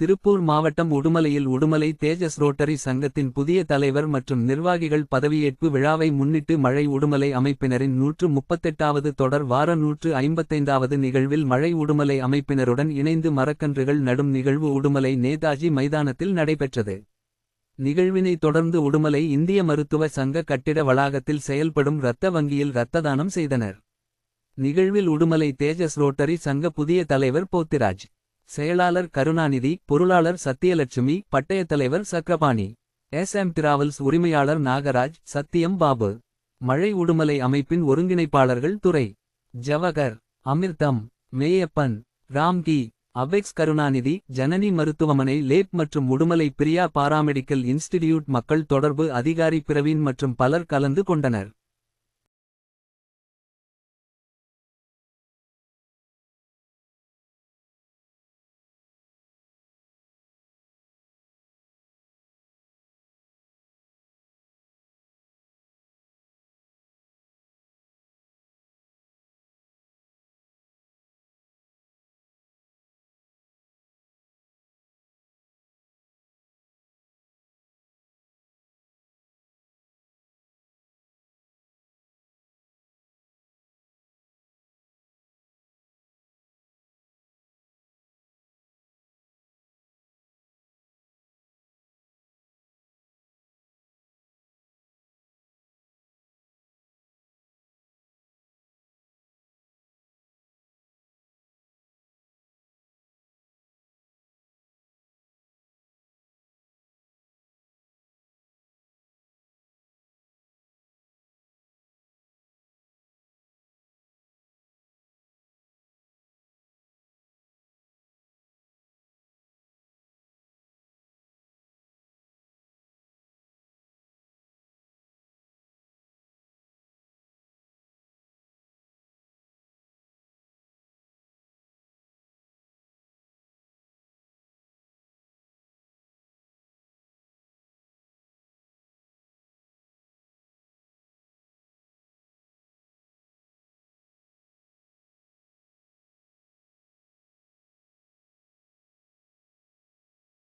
திருப்பூர் மாவட்டம் உடுமலையில் உடுமலை தேஜஸ் ரோட்டரி சங்கத்தின் புதிய தலைவர் மற்றும் நிர்வாகிகள் பதவியேற்பு விழாவை முன்னிட்டு மழை உடுமலை அமைப்பினரின் நூற்று முப்பத்தெட்டாவது தொடர் வார நூற்று ஐம்பத்தைந்தாவது நிகழ்வில் மழை உடுமலை அமைப்பினருடன் இணைந்து மரக்கன்றுகள் நடும் நிகழ்வு உடுமலை நேதாஜி மைதானத்தில் நடைபெற்றது. நிகழ்வினை தொடர்ந்து உடுமலை இந்திய மருத்துவ சங்க கட்டிட வளாகத்தில் செயல்படும் இரத்த வங்கியில் இரத்ததானம் செய்தனர். நிகழ்வில் உடுமலை தேஜஸ் ரோட்டரி சங்க புதிய தலைவர் போத்திராஜ். செயலாளர் கருணாநிதி பொருளாளர் சத்தியலட்சுமி பட்டயத் தலைவர் சக்கரபாணி. எஸ் எம் டிராவல்ஸ் உரிமையாளர் நாகராஜ் சத்தியம் பாபு. மழை உடுமலை அமைப்பின் ஒருங்கிணைப்பாளர்கள் துறை ஜவகர் அமிர்தம் மேயப்பன் ராம்கி அபெக்ஸ் கருணாநிதி ஜனனி மருத்துவமனை லேப் மற்றும் உடுமலை பிரியா பாராமெடிக்கல் இன்ஸ்டிடியூட் மக்கள் தொடர்பு அதிகாரி பிரவீன் மற்றும் பலர் கலந்து கொண்டனர்.